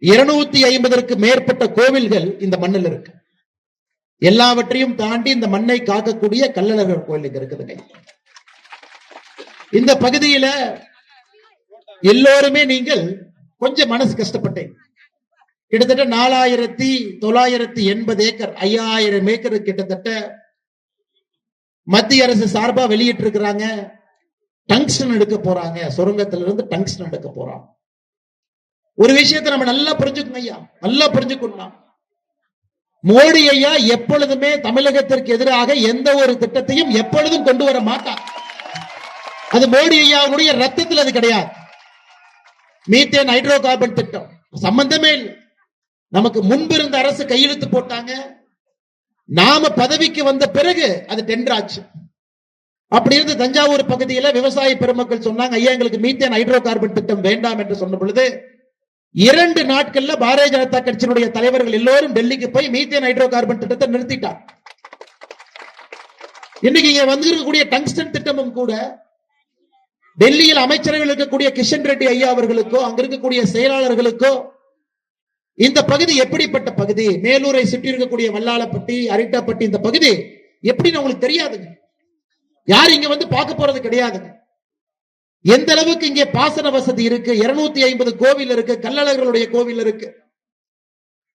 இருநூத்தி ஐம்பதற்கு மேற்பட்ட கோவில்கள் இந்த மண்ணில் இருக்கு. எல்லாவற்றையும் தாண்டி இந்த மண்ணை காக்கக்கூடிய கல்லழகர் கோயில் இங்க இருக்குதுங்க. இந்த பகுதியில எல்லோருமே நீங்கள் கொஞ்சம் மனசு கஷ்டப்பட்டேன். கிட்டத்தட்ட நாலாயிரத்தி தொள்ளாயிரத்தி எண்பது ஏக்கர் ஐயாயிரம் ஏக்கர் கிட்டத்தட்ட மத்திய அரசு சார்பா வெளியிட்டு இருக்கிறாங்க டங்ஸ்டன் எடுக்க போறாங்க. சுரங்கத்துல இருந்து டங்ஸ்டன் எடுக்க போறாங்க. ஒரு விஷயத்தை நம்ம நல்லா புரிஞ்சுக்கணும் ஐயா. நல்லா புரிஞ்சுக்கணும் மோடி ஐயா எப்பொழுதுமே தமிழகத்திற்கு எதிராக எந்த ஒரு திட்டத்தையும் எப்பொழுதும் கொண்டு வர மாட்டார். அது மோடி ஐயாவுடைய ரத்தத்தில் அது கிடையாது. மீத்தேன் ஹைட்ரோ கார்பன் திட்டம். சம்பந்தமே இல்லை. நமக்கு முன்பு இருந்த அரசு கையெழுத்து போட்டாங்க. நாம பதவிக்கு வந்த பிறகு அது டெண்டர் ஆச்சு அப்படி இருந்து தஞ்சாவூர் பகுதியில விவசாய பெருமக்கள் சொன்னாங்க ஐயா எங்களுக்கு மீத்தேன் ஹைட்ரோ கார்பன் திட்டம் வேண்டாம் என்று சொன்ன பொழுது இரண்டு நாட்கள்ல பாரதிய ஜனதா கட்சியினுடைய தலைவர்கள் எல்லோரும் டெல்லிக்கு போய் மீத்தேன் ஹைட்ரோ கார்பன் திட்டத்தை நிறுத்திட்டார். இன்னைக்கு இங்க வந்திருக்கக்கூடிய டங்ஸ்டன் திட்டமும் கூட டெல்லியில் அமைச்சர்கள் இருக்கக்கூடிய கிஷன் ரெட்டி ஐயா அவர்களுக்கோ அங்க இருக்கக்கூடிய செயலாளர்களுக்கோ இந்த பகுதி எப்படிப்பட்ட பகுதி? மேலூரை சுற்றி இருக்கக்கூடிய வல்லாளப்பட்டி அரிட்டாப்பட்டி இந்த பகுதி எப்படின்னு உங்களுக்கு தெரியாதுங்க. யார் இங்க வந்து பார்க்க போறது கிடையாதுங்க. எந்த அளவுக்கு இங்கே பாசன வசதி இருக்கு? இருநூத்தி ஐம்பது கோவில் இருக்கு கல்லழகர்களுடைய கோவில் இருக்கு.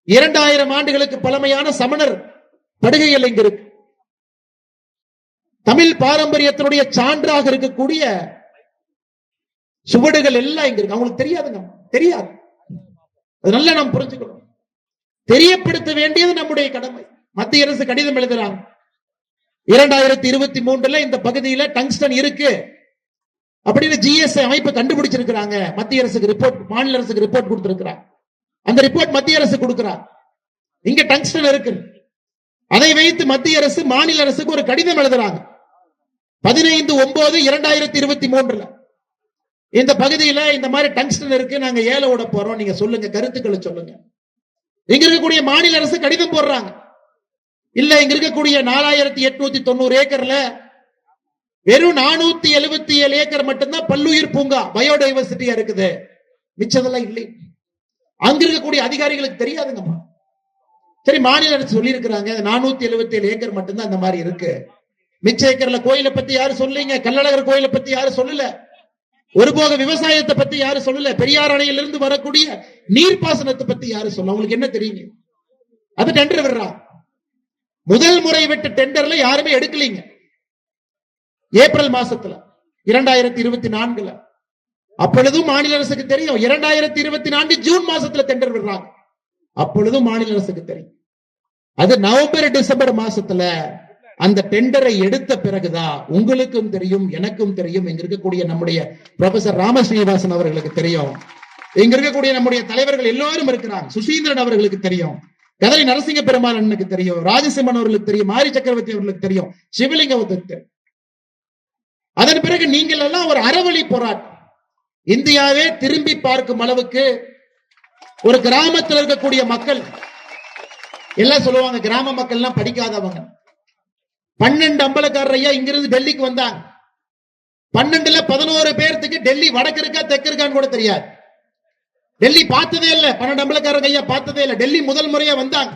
இரண்டாயிரம் ஆண்டுகளுக்கு பழமையான சமணர் படுகைகள் இங்க இருக்கு. தமிழ் பாரம்பரியத்தினுடைய சான்றாக இருக்கக்கூடிய சுவடுகள் எல்லாம் இங்க இருக்கு. அவங்களுக்கு தெரியாதுங்க தெரியாது. அது நல்லா நாம் புரிஞ்சுக்கணும். தெரியப்படுத்த வேண்டியது நம்முடைய கடமை. மத்திய அரசு கடிதம் எழுதுறாங்க. இரண்டாயிரத்தி இருபத்தி மூன்றுல இந்த பகுதியில டங்ஸ்டன் இருக்கு. அப்படின்னு ஜிஎஸ்ஐ அமைப்பு கண்டுபிடிச்சிருக்கிறாங்க. மத்திய அரசுக்கு ரிப்போர்ட் மாநில அரசுக்கு ரிப்போர்ட் கொடுத்திருக்கிறார். அந்த ரிப்போர்ட் மத்திய அரசு கொடுக்கிறார். இங்க டங்ஸ்டன் இருக்கு. அதை வைத்து மத்திய அரசு மாநில அரசுக்கு ஒரு கடிதம் எழுதுறாங்க. பதினைந்து ஒன்பது இரண்டாயிரத்தி இருபத்தி மூன்றுல. இந்த பகுதியில இந்த மாதிரி டங்ஸ்டன் இருக்கு. நாங்க ஏல விட போறோம். நீங்க சொல்லுங்க. கருத்துக்களை சொல்லுங்க. இங்க இருக்கக்கூடிய மாநில அரசு கடிதம் போடுறாங்க. இல்ல இங்க இருக்கக்கூடிய நாலாயிரத்தி எட்நூத்தி தொண்ணூறு ஏக்கர்ல வெறும் நானூத்தி எழுபத்தி ஏழு ஏக்கர் மட்டும்தான் பல்லுயிர் பூங்கா பயோடைவர்சிட்டியா இருக்குது. மிச்சதெல்லாம் இல்லை. அங்க இருக்கக்கூடிய அதிகாரிகளுக்கு தெரியாதுங்கம்மா. சரி மாநில அரசு சொல்லி இருக்கிறாங்க நானூத்தி எழுபத்தி ஏழு ஏக்கர் மட்டும்தான் அந்த மாதிரி இருக்கு. மிச்ச ஏக்கர்ல கோயிலை பத்தி யாரும் சொல்லீங்க கள்ளழகர் கோயிலை பத்தி யாரும் சொல்லல. ஒருபோக விவசாயத்தை பத்தி யாரும் சொல்லல பெரியார் அணையிலிருந்து வரக்கூடிய நீர்ப்பாசனத்தை பத்தி யாரும் சொல்ல உங்களுக்கு என்ன தெரியுங்க? அது டெண்டர் விடுறா. முதல் முறை விட்ட டெண்டர்ல யாருமே எடுக்கலீங்க. ஏப்ரல் மாசத்துல இரண்டாயிரத்தி இருபத்தி நான்குல அப்பொழுதும் மாநில அரசுக்கு தெரியும் இரண்டாயிரத்தி இருபத்தி நான்கு ஜூன் மாசத்துல டெண்டர் விடுறாங்க. அப்பொழுதும் மாநில அரசுக்கு தெரியும். அது நவம்பர் டிசம்பர் மாசத்துல அந்த டெண்டரை எடுத்த பிறகுதான் உங்களுக்கும் தெரியும் எனக்கும் தெரியும். இங்க இருக்கக்கூடிய நம்முடைய ப்ரொஃபசர் ராமஸ்ரீனிவாசன் அவர்களுக்கு தெரியும். இங்க இருக்கக்கூடிய நம்முடைய தலைவர்கள் எல்லோரும் இருக்கிறாங்க. சுசீந்திரன் அவர்களுக்கு தெரியும். கதலி நரசிங்க பெருமாள் அண்ணனுக்கு தெரியும். ராஜசிம்மன் அவர்களுக்கு தெரியும். மாரி சக்கரவர்த்தி அவர்களுக்கு தெரியும். சிவலிங்கத்துக்கு அதன் பிறகு நீங்கள் எல்லாம் ஒரு அறவழி போராட்டம். இந்தியாவே திரும்பி பார்க்கும் அளவுக்கு ஒரு கிராமத்தில் இருக்கக்கூடிய மக்கள் எல்லாம் சொல்லுவாங்க கிராம மக்கள் எல்லாம் படிக்காதவங்க. பன்னெண்டு அம்பலக்காரர் ஐயா இங்கிருந்து டெல்லிக்கு வந்தாங்க. பன்னெண்டுல பதினோரு பேர்த்துக்கு டெல்லி வடக்கு இருக்கா தெற்கு இருக்கான்னு கூட தெரியாது. டெல்லி பார்த்ததே இல்ல பன்னெண்டு அம்பலக்காரங்க ஐயா பார்த்ததே இல்ல. டெல்லி முதல் முறையா வந்தாங்க.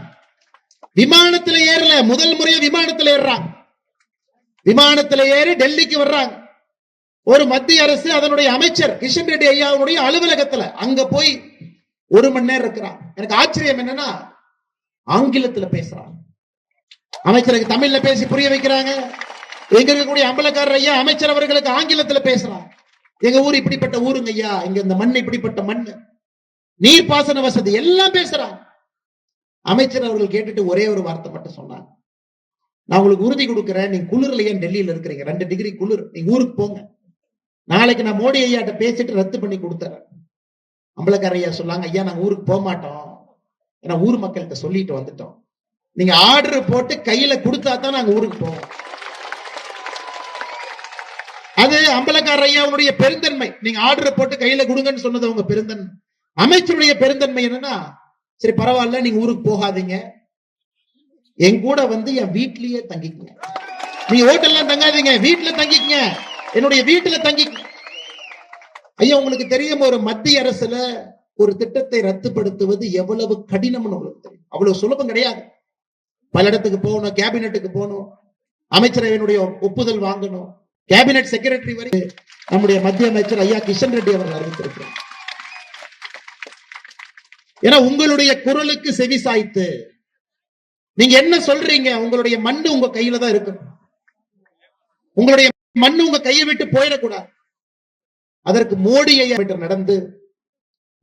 விமானத்துல ஏறல முதல் முறையா விமானத்துல ஏறுறாங்க. விமானத்துல ஏறி டெல்லிக்கு வர்றாங்க. ஒரு மத்திய அரசு அதனுடைய அமைச்சர் கிஷன் ரெட்டி ஐயாவுடைய அலுவலகத்துல அங்க போய் ஒரு மணி நேரம் இருக்கிறான் எனக்கு ஆச்சரியம் என்னன்னா ஆங்கிலத்துல பேசுறான் அமைச்சருக்கு தமிழ்ல பேசி புரிய வைக்கிறாங்க. எங்க இருக்கக்கூடிய அம்பலக்காரர் ஐயா அமைச்சர் அவர்களுக்கு ஆங்கிலத்துல பேசுறான் எங்க ஊர் இப்படிப்பட்ட ஊருங்க ஐயா இங்க இந்த மண் இப்படிப்பட்ட மண். நீர்ப்பாசன வசதி எல்லாம் பேசுறாங்க. அமைச்சர் அவர்கள் கேட்டுட்டு ஒரே ஒரு வார்த்தை மட்டும் சொன்னாங்க. நான் உங்களுக்கு உறுதி கொடுக்குறேன். நீங்க குளிர்ல ஏன் டெல்லியில இருக்கிறீங்க. ரெண்டு டிகிரி குளிர். நீங்க ஊருக்கு போங்க. நாளைக்கு நான் மோடி ஐயாட்ட பேசிட்டு ரத்து பண்ணி கொடுத்துறேன். அம்பலக்கார ஐயா சொல்லாங்க ஐயா நாங்க ஊருக்கு போக மாட்டோம். ஏன்னா ஊர் மக்கள்கிட்ட சொல்லிட்டு வந்துட்டோம். நீங்க ஆர்டர் போட்டு கையில கொடுத்தா தான் நாங்க ஊருக்கு போவோம். அது அம்பலக்கார ஐயாவுடைய பெருந்தன்மை. நீங்க ஆர்டர் போட்டு கையில கொடுங்கன்னு சொன்னது அவங்க பெருந்தன்மை. அமைச்சருடைய பெருந்தன்மை என்னன்னா சரி பரவாயில்ல நீங்க ஊருக்கு போகாதீங்க. என் கூட வந்து என் வீட்லயே தங்கிக்கங்க. நீ ஹோட்டல்லாம் தங்காதீங்க வீட்டுல தங்கிக்கங்க. என்னுடைய வீட்டுல தங்கிக்க ஐயா உங்களுக்கு தெரியும் ஒரு மத்திய அரசுல ஒரு திட்டத்தை ரத்துப்படுத்துவது எவ்வளவு கடினம்னு உங்களுக்கு தெரியும். அவ்வளவு சுலபம் கிடையாது. பல இடத்துக்கு போகணும் கேபினெட்டுக்கு போகணும் அமைச்சரவையினுடைய ஒப்புதல் வாங்கணும். கேபினெட் செக்ரட்டரி வரை நம்முடைய மத்திய அமைச்சர் ஐயா கிஷன் ரெட்டி அவர்கள் அறிவித்திருக்கிறார். ஏன்னா உங்களுடைய குரலுக்கு செவி சாய்த்து நீங்க என்ன சொல்றீங்க? உங்களுடைய மண்ணு உங்க கையில தான் இருக்கு. உங்களுடைய மண்ணு உங்க கையை விட்டு போயிடக்கூடாது. அதற்கு மோடி ஐயா நடந்து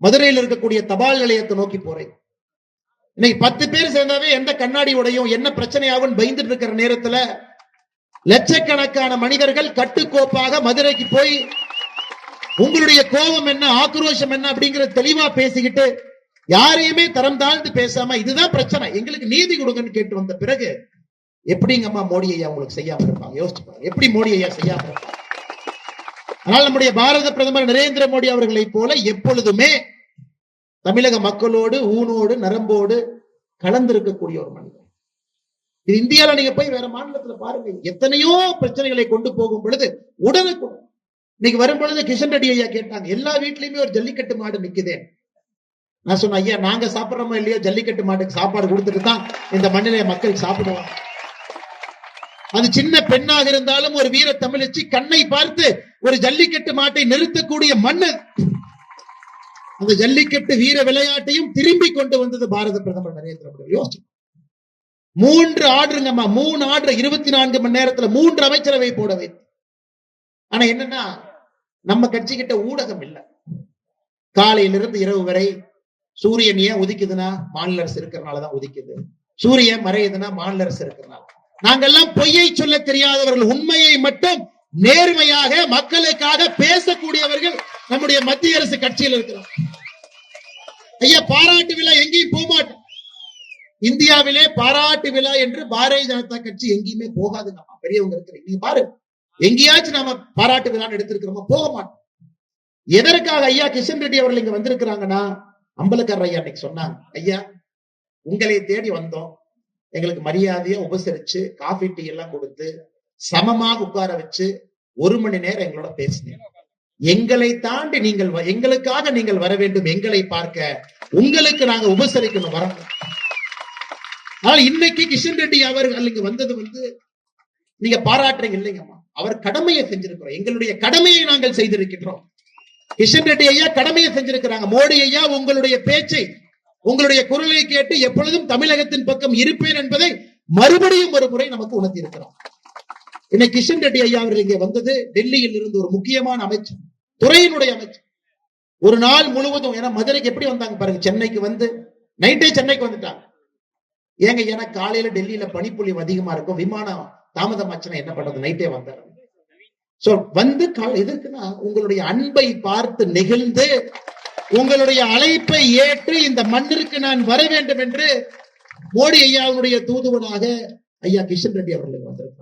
மதுரையில் இருக்கக்கூடிய தபால் நிலையத்தை நோக்கி போறேன். இன்னைக்கு பத்து பேர் சேர்ந்தாவே எந்த கண்ணாடி உடையும் என்ன பிரச்சனையாகும் பயந்துட்டு இருக்கிற நேரத்துல லட்சக்கணக்கான மனிதர்கள் கட்டுக்கோப்பாக மதுரைக்கு போய் உங்களுடைய கோபம் என்ன ஆக்ரோஷம் என்ன அப்படிங்கிற தெளிவா பேசிக்கிட்டு யாரையுமே தரம் தாழ்ந்து பேசாம இதுதான் பிரச்சனை. எங்களுக்கு நீதி கொடுங்கன்னு கேட்டு வந்த பிறகு எப்படிங்கம்மா மோடி ஐயா உங்களுக்கு செய்யாம இருப்பாங்க? யோசிச்சு பாருங்க. எப்படி மோடி ஐயா செய்யாம இருப்பாங்க? ஆனால் நம்முடைய பாரத பிரதமர் நரேந்திர மோடி அவர்களைப் போல எப்பொழுதுமே தமிழக மக்களோடு ஊனோடு நரம்போடு கலந்திருக்கக்கூடிய ஒரு மனிதன் இது இந்தியால நீங்க போய் வேற மாநிலத்துல பாருங்க. எத்தனையோ பிரச்சனைகளை கொண்டு போகும் பொழுது உடனுக்குடன். இன்னைக்கு வரும் பொழுது கிஷன் ரெட்டி ஐயா கேட்டாங்க எல்லா வீட்லயுமே ஒரு ஜல்லிக்கட்டு மாடு நிக்குதேன் நான் சொன்னேன் ஐயா நாங்க சாப்பிடுறோமோ இல்லையோ? ஜல்லிக்கட்டு மாட்டுக்கு சாப்பாடு கொடுத்துட்டு தான் இந்த மண்ணில மக்கள் சாப்பிடுவோம் அது சின்ன பெண்ணாக இருந்தாலும் ஒரு வீர தமிழச்சி கண்ணை பார்த்து ஒரு ஜல்லிக்கட்டு மாட்டை நிறுத்தக்கூடிய மண்ணு. அந்த ஜல்லிக்கட்டு வீர விளையாட்டையும் திரும்பி கொண்டு வந்தது பாரத பிரதமர் நரேந்திர மோடி. யோசிச்சு மூன்று ஆர்டருங்கம்மா மூணு ஆர்டர் இருபத்தி நான்கு மணி நேரத்துல மூன்று அமைச்சரவை போட வைத்து ஆனா என்னன்னா நம்ம கட்சி கிட்ட ஊடகம் இல்லை. காலையிலிருந்து இரவு வரை சூரியன் ஏன் உதிக்குதுன்னா மாநில அரசு இருக்கிறனாலதான் உதிக்குது. சூரியன் மறையுதுன்னா மாநில அரசு இருக்கிறனால. நாங்கெல்லாம் பொய்யை சொல்ல தெரியாதவர்கள் உண்மையை மட்டும் நேர்மையாக மக்களுக்காக பேசக்கூடியவர்கள் நம்முடைய மத்திய அரசு கட்சியில் இருக்கிறோம். ஐயா பாராட்டு விழா எங்கேயும் போகமாட்டோம் இந்தியாவிலே பாராட்டு விழா என்று பாரதிய ஜனதா கட்சி எங்கேயுமே போகாதுங்க பெரியவங்க இருக்கிறீங்க நீங்க பாரு. எங்கேயாச்சும் நாம பாராட்டு விழான்னு எடுத்திருக்கிறோமா? போக மாட்டோம். எதற்காக ஐயா கிஷன் ரெட்டி அவர்கள் இங்க வந்திருக்கிறாங்கன்னா அம்பலக்கர் ஐயா அன்னைக்கு சொன்னாங்க ஐயா உங்களை தேடி வந்தோம். எங்களுக்கு மரியாதையா உபசரிச்சு காஃபி டீ எல்லாம் கொடுத்து சமமாக உட்கார வச்சு ஒரு மணி நேரம் எங்களோட பேசினேன் எங்களை தாண்டி நீங்கள் வ- எங்களுக்காக நீங்கள் வர வேண்டும் எங்களை பார்க்க உங்களுக்கு நாங்க உபசரிக்கணும் வரோம் ஆனால் இன்னைக்கு கிஷன் ரெட்டி அவர்கள் இங்க வந்தது வந்து நீங்க பாராட்டுறீங்க இல்லைங்கம்மா. அவர் கடமையை செஞ்சிருக்கிறோம். எங்களுடைய கடமையை நாங்கள் செய்திருக்கின்றோம். கிஷன் ரெட்டி ஐயா கடமையை செஞ்சிருக்கிறாங்க. மோடி ஐயா உங்களுடைய பேச்சை உங்களுடைய குரலை கேட்டு எப்பொழுதும் தமிழகத்தின் பக்கம் இருப்பேன் என்பதை மறுபடியும் ஒரு முறை நமக்கு உணர்த்தி இருக்கிறோம் இன்னைக்கு கிஷன் ரெட்டி ஐயா அவர்கள் இங்கே வந்தது டெல்லியில் இருந்து ஒரு முக்கியமான அமைச்சர் துறையினுடைய அமைச்சர். ஒரு நாள் முழுவதும் ஏன்னா மதுரைக்கு எப்படி வந்தாங்க பாருங்க சென்னைக்கு வந்து நைட்டே சென்னைக்கு வந்துட்டாங்க. ஏங்க ஏன்னா காலையில டெல்லியில பனிப்பொழிவு அதிகமா இருக்கும் விமானம் தாமதமாச்சுன்னா என்ன பண்றது நைட்டே வந்தாரு. சோ வந்து எதுக்குன்னா உங்களுடைய அன்பை பார்த்து நெகிழ்ந்து உங்களுடைய அழைப்பை ஏற்று இந்த மண்ணிற்கு நான் வர வேண்டும் என்று மோடி ஐயாவுடைய தூதுவனாக ஐயா கிஷன் ரெட்டி அவர்கள் வந்திருக்கிறார்.